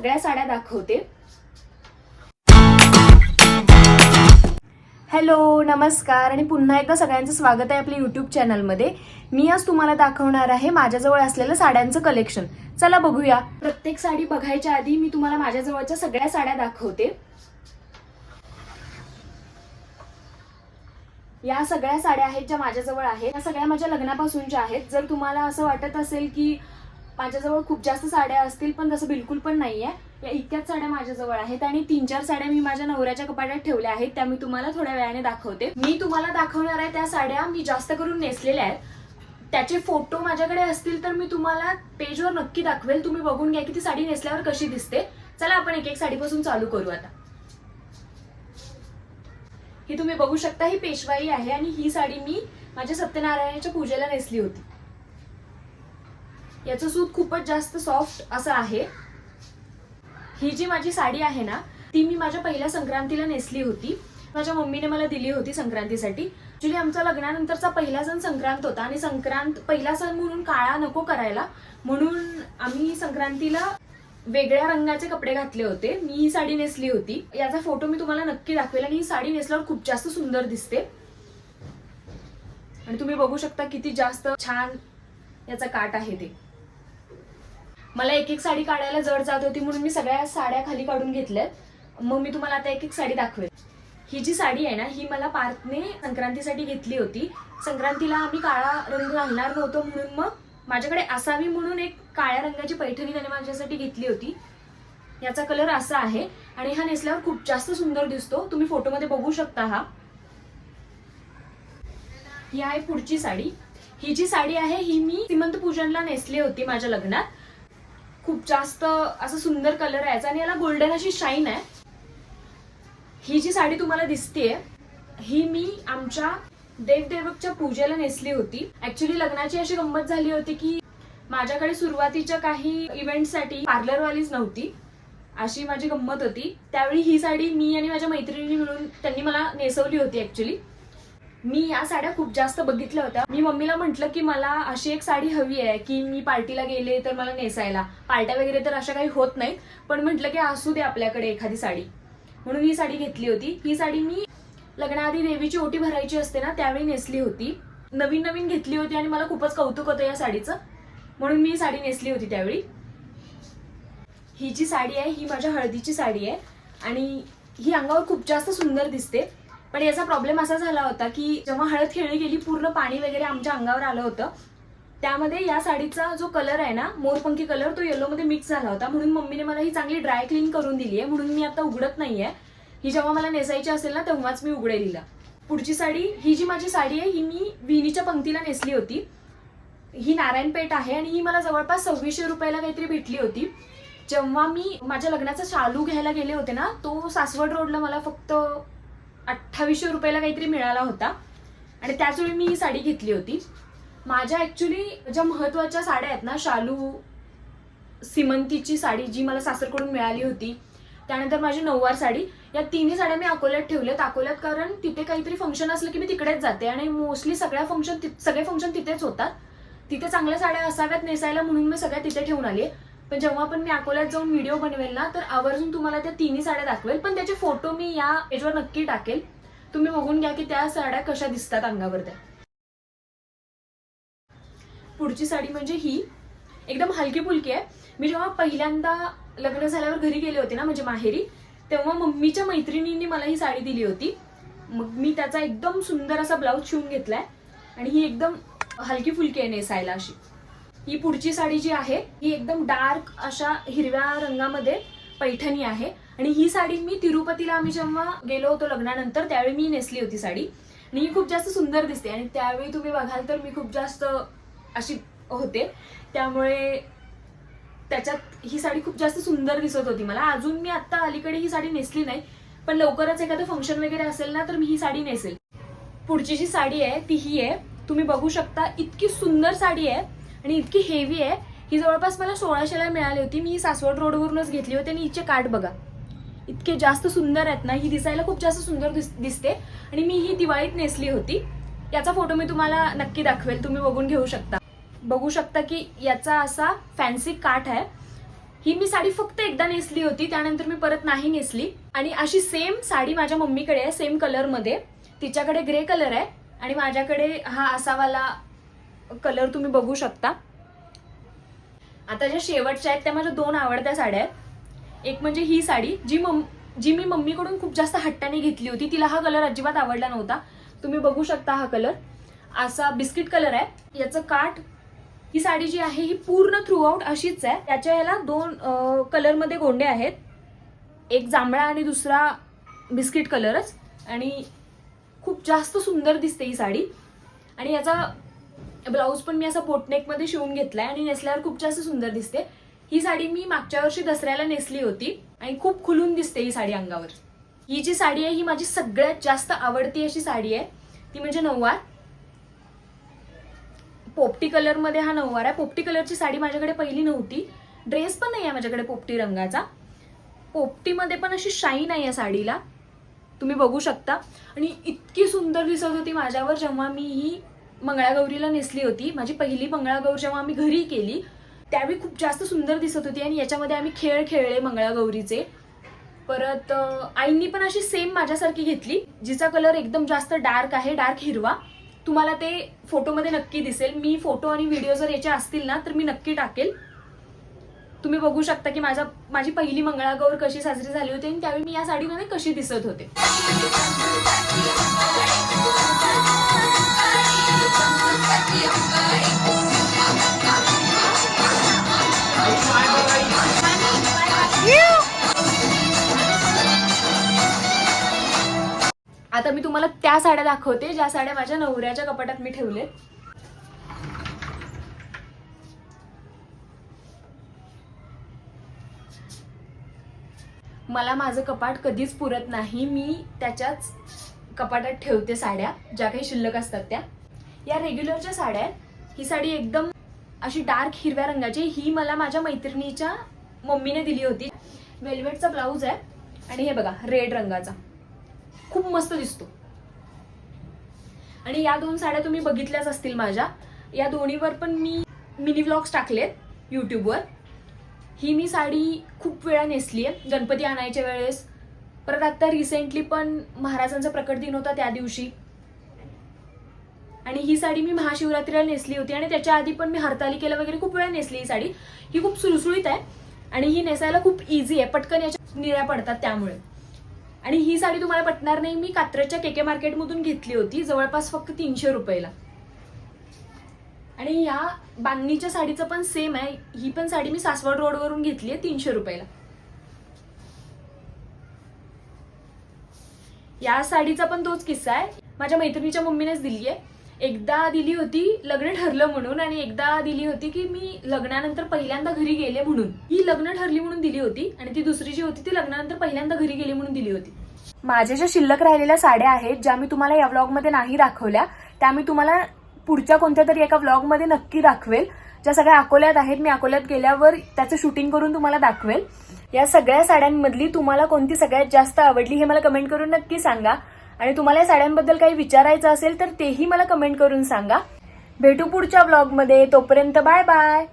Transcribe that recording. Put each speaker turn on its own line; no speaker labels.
सगळ्या साड्या दाखवते. हॅलो नमस्कार आणि पुन्हा एकदा सगळ्यांचं स्वागत आहे आपल्या युट्यूब चॅनलमध्ये मी आज तुम्हाला दाखवणार आहे माझ्याजवळ असलेलं साड्यांचं कलेक्शन चला बघूया. प्रत्येक साडी बघायच्या आधी मी तुम्हाला माझ्याजवळच्या सगळ्या साड्या दाखवते. या सगळ्या साड्या आहेत ज्या माझ्याजवळ आहेत. या सगळ्या माझ्या लग्नापासूनच्या आहेत. जर तुम्हाला असं वाटत असेल की माझ्याजवळ खूप जास्त साड्या असतील पण तसं बिलकुल पण नाहीये. या इतक्याच साड्या माझ्याजवळ आहेत आणि तीन चार साड्या मी माझ्या नवऱ्याच्या कपाट्यात ठेवल्या आहेत त्या मी तुम्हाला थोड्या वेळाने दाखवते. मी तुम्हाला दाखवणार आहे त्या साड्या मी जास्त करून नेसलेल्या आहेत. त्याचे फोटो माझ्याकडे असतील तर मी तुम्हाला पेजवर नक्की दाखवेल. तुम्ही बघून घ्या की ती साडी नेसल्यावर कशी दिसते. चला आपण एक एक साडीपासून चालू करू आता. ही तुम्ही बघू शकता ही पेशवाई आहे आणि ही साडी मी माझ्या सत्यनारायणाच्या पूजेला नेसली होती. याचं सूत खूपच जास्त सॉफ्ट असं आहे. ही जी माझी साडी आहे ना ती मी माझ्या पहिल्या संक्रांतीला नेसली होती. माझ्या मम्मीने मला दिली होती संक्रांतीसाठी. ऍक्च्युली आमचा लग्नानंतरचा पहिला सण संक्रांत होता आणि संक्रांत पहिला सण म्हणून काळा नको करायला. म्हणून आम्ही संक्रांतीला वेगळ्या रंगाचे कपडे घातले होते. मी ही साडी नेसली होती. याचा फोटो मी तुम्हाला नक्की दाखवेल आणि ही साडी नेसल्यावर खूप जास्त सुंदर दिसते. आणि तुम्ही बघू शकता किती जास्त छान याचा काट आहे ते. मला एक एक साडी काढायला जड जात होती म्हणून मी सगळ्या साड्या खाली काढून घेतल्यात. मग मी तुम्हाला आता एक एक साडी दाखवेल. ही जी साडी आहे ना ही मला पार्थने संक्रांतीसाठी घेतली होती. संक्रांतीला आम्ही काळा रंग घालणार नव्हतो म्हणून मग माझ्याकडे असावी म्हणून एक काळ्या रंगाची पैठणी त्याने माझ्यासाठी घेतली होती. याचा कलर असा आहे आणि हा नेसल्यावर खूप जास्त सुंदर दिसतो. तुम्ही फोटोमध्ये बघू शकता हा. ही आहे पुढची साडी. ही जी साडी आहे ही मी श्रीमंत पूजनला नेसली होती माझ्या लग्नात. खूप जास्त असं सुंदर कलर आहे याचा आणि याला गोल्डन अशी शाईन आहे. ही जी साडी तुम्हाला दिसतेय ही मी आमच्या देवदेवकच्या पूजेला नेसली होती. ऍक्च्युली लग्नाची अशी गंमत झाली होती की माझ्याकडे सुरुवातीच्या काही इव्हेंटसाठी पार्लरवालीच नव्हती अशी माझी गंमत होती. त्यावेळी ही साडी मी आणि माझ्या मैत्रिणी मिळून त्यांनी मला नेसवली होती ऍक्च्युली मी या साड्या खूप जास्त बघितल्या होत्या. मी मम्मीला म्हटलं की मला अशी एक साडी हवी आहे की मी पार्टीला गेले तर मला नेसायला. पार्ट्या वगैरे तर अशा काही होत नाहीत पण म्हटलं की असू दे आपल्याकडे एखादी साडी. म्हणून ही साडी घेतली होती. ही साडी मी लग्नाआधी देवीची ओटी भरायची असते ना त्यावेळी नेसली होती. नवीन नवीन घेतली होती आणि मला खूपच कौतुक होतं या साडीचं. म्हणून मी साडी नेसली होती त्यावेळी. ही जी साडी आहे ही माझ्या हळदीची साडी आहे आणि ही अंगावर खूप जास्त सुंदर दिसते. पण याचा प्रॉब्लेम असा झाला होता की जेव्हा हळद खेळली गेली पूर्ण पाणी वगैरे आमच्या अंगावर आलं होतं. त्यामध्ये या साडीचा जो कलर आहे ना मोरपंखी कलर तो येलोमध्ये मिक्स झाला होता. म्हणून मम्मीने मला ही चांगली ड्राय क्लीन करून दिली आहे. म्हणून मी आता उघडत नाहीये. ही जेव्हा मला नेसायची असेल ना तेव्हाच मी उघडेल पुढची साडी ही जी माझी साडी आहे ही मी विणीच्या पंक्तीला नेसली होती. ही नारायणपेठ आहे आणि ही मला जवळपास सव्वीसशे रुपयाला काहीतरी भेटली होती. जेव्हा मी माझ्या लग्नाचा शालू घ्यायला गेले होते ना तो सासवड रोडला मला फक्त अठ्ठावीसशे रुपयाला काहीतरी मिळाला होता. आणि त्याच वेळी मी ही साडी घेतली होती. माझ्या ॲक्च्युली ज्या महत्त्वाच्या साड्या आहेत ना शालू सिमंतीची साडी जी मला सासरकडून मिळाली होती त्यानंतर माझी नऊवार साडी या तिन्ही साड्या मी अकोल्यात ठेवल्यात. अकोल्यात कारण तिथे काहीतरी फंक्शन असलं की मी तिकडेच जाते आणि मोस्टली सगळ्या फंक्शन सगळे फंक्शन तिथेच होतात. तिथे चांगल्या साड्या असाव्यात नेसायला म्हणून मी सगळ्या तिथे ठेवून आली पण जेव्हा पण मी अकोल्यात जाऊन व्हिडिओ बनवेल ना तर आवर्जून तुम्हाला त्या तिन्ही साड्या दाखवेल. पण त्याचे फोटो मी या पेजवर नक्की टाकेल. तुम्ही बघून घ्या की त्या साड्या कशा दिसतात अंगावर त्या. पुढची साडी म्हणजे ही. एकदम हलकी फुलकी आहे. मी जेव्हा पहिल्यांदा लग्न झाल्यावर घरी गेले होते ना म्हणजे माहेरी तेव्हा मम्मीच्या मैत्रिणींनी मला ही साडी दिली होती. मग मी त्याचा एकदम सुंदर असा ब्लाऊज शिवून घेतलाय. आणि ही एकदम हलकी फुलकी आहे नेसायला अशी. ही पुढची साडी जी आहे ही एकदम डार्क अशा हिरव्या रंगामध्ये पैठणी आहे. आणि ही साडी मी तिरुपतीला आम्ही जेव्हा गेलो होतो लग्नानंतर त्यावेळी मी नेसली होती साडी. आणि ही खूप जास्त सुंदर दिसते. आणि त्यावेळी तुम्ही बघाल तर मी खूप जास्त अशी होते. त्यामुळे त्याच्यात ही साडी खूप जास्त सुंदर दिसत होती मला. अजून मी आत्ता अलीकडे ही साडी नेसली नाही पण लवकरच एखादं फंक्शन वगैरे असेल ना तर मी ही साडी नेसेल. पुढची जी साडी आहे ती ही आहे. तुम्ही बघू शकता इतकी सुंदर साडी आहे. आणि इतकी हेवी आहे. ही जवळपास मला सोळाशेला मिळाली होती. मी सासवड रोडवरूनच घेतली होती आणि हिचे काठ बघा. इतके जास्त सुंदर आहेत ना ही दिसायला खूप जास्त सुंदर दिस- दिसते. आणि मी ही दिवाळीत नेसली होती. याचा फोटो मी तुम्हाला नक्की दाखवेल. तुम्ही बघून घेऊ शकता. बघू शकता की याचा असा फॅन्सी काठ आहे. ही मी साडी फक्त एकदा नेसली होती. त्यानंतर मी परत नाही नेसली. आणि अशी सेम साडी माझ्या मम्मीकडे आहे सेम कलरमध्ये तिच्याकडे ग्रे कलर आहे. आणि माझ्याकडे हा असावाला कलर तुम्ही बघू शकता. आता ज्या शेवटच्या आहेत त्या माझ्या दोन आवडत्या साड्या आहेत. एक म्हणजे ही साडी जी मम जी मी मम्मीकडून खूप जास्त हट्टाने घेतली होती तिला हा कलर अजिबात आवडला नव्हता. तुम्ही बघू शकता हा कलर. असा बिस्किट कलर आहे. याचं काठ ही साडी जी आहे ही पूर्ण थ्रू आउट अशीच आहे. त्याच्या ह्याला दोन कलरमध्ये गोंडे आहेत. एक जांभळा आणि दुसरा बिस्किट कलरच. आणि खूप जास्त सुंदर दिसते ही साडी. आणि याचा ब्लाऊज पण मी असा पोटनेकमध्ये शिवून घेतलाय आणि नेसल्यावर खूप जास्त सुंदर दिसते. ही साडी मी मागच्या वर्षी दसऱ्याला नेसली होती आणि खूप खुलून दिसते ही साडी अंगावर. ही जी साडी आहे ही माझी सगळ्यात जास्त आवडती अशी साडी आहे. ती म्हणजे नऊवार. पोपटी कलरमध्ये हा नऊवार आहे. पोपटी कलरची साडी माझ्याकडे पहिली नव्हती. ड्रेस पण नाही आहे माझ्याकडे पोपटी रंगाचा. पोपटीमध्ये पण अशी शाईन आहे या साडीला. तुम्ही बघू शकता. आणि इतकी सुंदर दिसत होती माझ्यावर जेव्हा मी ही मंगळागौरीला नेसली होती. माझी पहिली मंगळागौर जेव्हा आम्ही घरी केली त्यावेळी खूप जास्त सुंदर दिसत होती आणि याच्यामध्ये आम्ही खेळ खेळले मंगळागौरीचे. परत आईंनी पण अशी सेम माझ्यासारखी घेतली जिचा कलर एकदम जास्त डार्क आहे डार्क हिरवा. तुम्हाला ते फोटोमध्ये नक्की दिसेल. मी फोटो आणि व्हिडिओ जर याचे असतील ना तर मी नक्की टाकेल. तुम्ही बघू शकता की माझा माझी पहिली मंगळागौर कशी साजरी झाली होती आणि त्यावेळी मी या साडीमध्ये कशी दिसत होते. आता मी तुम्हाला त्या साड्या दाखवते ज्या साड्या माझ्या नवऱ्याच्या कपाटात मी ठेवले मला माझं कपाट कधीच पुरत नाही. मी त्याच्याच कपाटात ठेवते साड्या ज्या काही शिल्लक असतात त्या. या रेग्युलरच्या साड्या आहेत ही साडी एकदम अशी डार्क हिरव्या रंगाची ही मला माझ्या मैत्रिणीच्या मम्मीने दिली होती. वेल्वेटचा ब्लाऊज आहे आणि हे बघा रेड रंगाचा. खूप मस्त दिसतो. आणि या दोन साड्या तुम्ही बघितल्याच असतील माझ्या. या दोन्हीवर पण मी मिनी व्लॉग्स टाकलेत यूट्यूबवर ही मी साडी खूप वेळा नेसली आहे गणपती आणायच्या वेळेस. परत आत्ता रिसेंटली पण महाराजांचा प्रकट दिन होता त्या दिवशी. आणि ही साडी मी महाशिवरात्रीला नेसली होती आणि त्याच्या आधी पण मी हरतालिकेला वगैरे खूप वेळा नेसली ही साडी. ही खूप सुळसुळीत आहे आणि ही नेसायला खूप इझी आहे. पटकन याच्या निऱ्या पडतात त्यामुळे. आणि ही साडी तुम्हाला पटणार नाही मी कात्रजच्या केके मार्केटमधून घेतली होती जवळपास फक्त तीनशे रुपयाला. आणि या बांधणीच्या साडीचं पण सेम आहे. ही पण साडी मी सासवड रोडवरून घेतली आहे तीनशे रुपयाला. या साडीचा पण तोच किस्सा आहे. माझ्या मैत्रिणीच्या मम्मीनेच दिली आहे एकदा दिली होती लग्न ठरलं म्हणून आणि एकदा दिली होती की मी लग्नानंतर पहिल्यांदा घरी गेले म्हणून. ही लग्न ठरली म्हणून दिली होती आणि ती दुसरी जी होती ती लग्नानंतर पहिल्यांदा घरी गेली म्हणून दिली होती. माझ्या ज्या शिल्लक राहिलेल्या साड्या आहेत ज्या मी तुम्हाला या व्लॉगमध्ये नाही दाखवल्या त्या मी तुम्हाला पुढच्या कोणत्या तरी एका व्लॉगमध्ये नक्की दाखवेल. ज्या सगळ्या अकोल्यात आहेत मी अकोल्यात गेल्यावर त्याचं शूटिंग करून तुम्हाला दाखवेल. या सगळ्या साड्यांमधली तुम्हाला कोणती सगळ्यात जास्त आवडली हे मला कमेंट करून नक्की सांगा. आणि तुम्हाला या साड्यांबद्दल काही विचारायचं असेल तर तेही मला कमेंट करून सांगा. भेटू पुढच्या ब्लॉगमध्ये तोपर्यंत बाय बाय